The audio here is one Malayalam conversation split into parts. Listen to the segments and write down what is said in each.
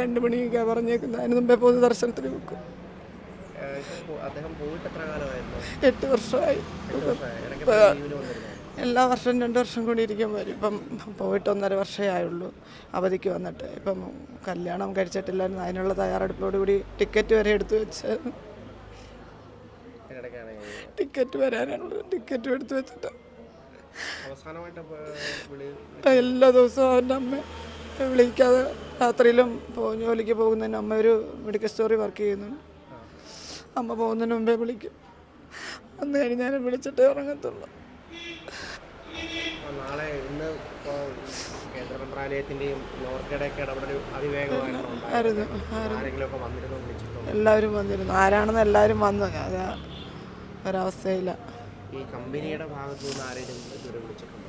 രണ്ട് മണിയൊക്കെ പറഞ്ഞേക്കുന്നത് അതിന് മുമ്പേ പൊതുദർശനത്തിന് വെക്കും. എട്ട് വർഷമായി. എല്ലാ വർഷവും രണ്ട് വർഷം കൂടി ഇരിക്കാൻ വരും ഇപ്പം പോയിട്ട് ഒന്നര വർഷമേ ആയുള്ളൂ അവധിക്ക് വന്നിട്ട്. ഇപ്പം കല്യാണം കഴിച്ചിട്ടില്ലായിരുന്നു. അതിനുള്ള തയ്യാറെടുപ്പോടുകൂടി ടിക്കറ്റ് വരെ എടുത്തു വെച്ച്. ടിക്കറ്റ് വരാനുള്ളത്. ടിക്കറ്റും എടുത്തു വെച്ചിട്ട്. എല്ലാ ദിവസവും അവന്റെ അമ്മ വിളിക്കാതെ രാത്രിയിലും ജോലിക്ക് പോകുന്നതിന് അമ്മ ഒരു മെഡിക്കൽ സ്റ്റോറി വർക്ക് ചെയ്യുന്നു അമ്മ പോകുന്നതിന് മുമ്പേ വിളിക്കും. അന്ന് കഴിഞ്ഞാൽ വിളിച്ചിട്ടേ ഉറങ്ങത്തുള്ളൂ. നാളെ ഇന്ന് ഇപ്പോ കേന്ദ്ര മന്ത്രാലയത്തിന്റെയും നോർക്കയുടെയൊക്കെ ഇടപെടൽ അതിവേഗമായിരുന്നു ആയിരുന്നു ആരെങ്കിലും ഒക്കെ വന്നിരുന്നു വിളിച്ചിട്ടുണ്ടോ എല്ലാവരും വന്നിരുന്നു. ആരാണെന്ന് എല്ലാവരും വന്നു. അത് ഒരവസ്ഥയില്ല. ഈ കമ്പനിയുടെ ഭാഗത്തു നിന്ന് ആരെങ്കിലും വിളിച്ചിട്ടുണ്ടോ?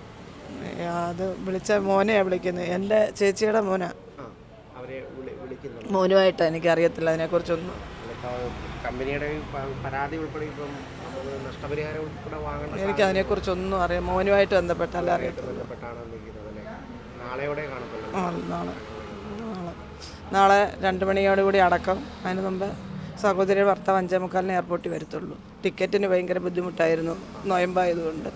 അത് വിളിച്ച മോനെയാണ് വിളിക്കുന്നത് എന്റെ ചേച്ചിയുടെ മോനാ. മോനുമായിട്ട് അവരെ അറിയത്തില്ല വിളിക്കുന്നുണ്ട് മോനുമായിട്ട് എനിക്കറിയത്തില്ല അതിനെക്കുറിച്ചൊന്നും. കമ്പനിയുടെ പരാതി ഉൾപ്പെടെ ഇപ്പം നഷ്ടപരിഹാരം ഉൾപ്പെടെ വാങ്ങണം എനിക്ക് അതിനെക്കുറിച്ചൊന്നും അറിയാം. മോനുമായിട്ട് ബന്ധപ്പെട്ടാലേ അറിയത്തുള്ളൂ. അല്ലേ? നാളെയോടെ ആ, നാളെ. നാളെ. നാളെ മണിയോട് കൂടി അടക്കം. അതിന് മുമ്പ് സഹോദരി ഭർത്താവ് അഞ്ചേ മുക്കാലിന് എയർപോർട്ടിൽ വരത്തുള്ളൂ. ടിക്കറ്റിന് ഭയങ്കര ബുദ്ധിമുട്ടായിരുന്നു. നോയമ്പായതുകൊണ്ട്.